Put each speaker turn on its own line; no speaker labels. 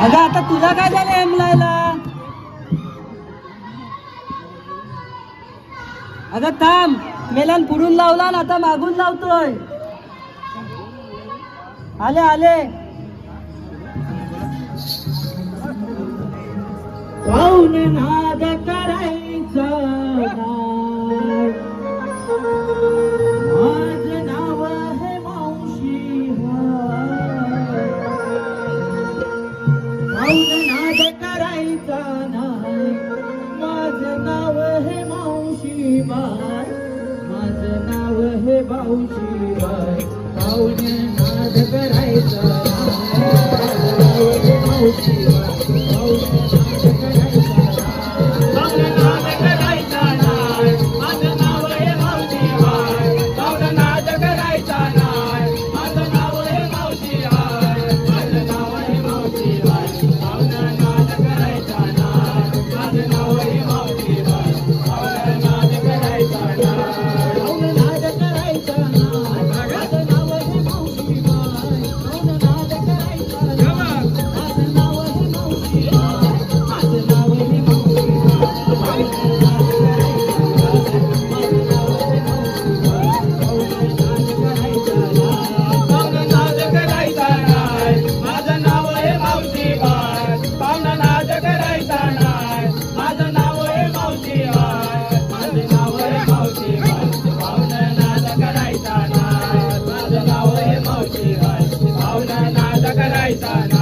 अगं आता तुला काय झालं एमलायला अगं थांब. मेलन पुढून लावला ना आता मागून लावतोय. आले आले. पाहुणे नाद करायचा. नाद करायचा नाही. माझं नाव हे मावशी बाय माझं नाव हे मावशी करायचा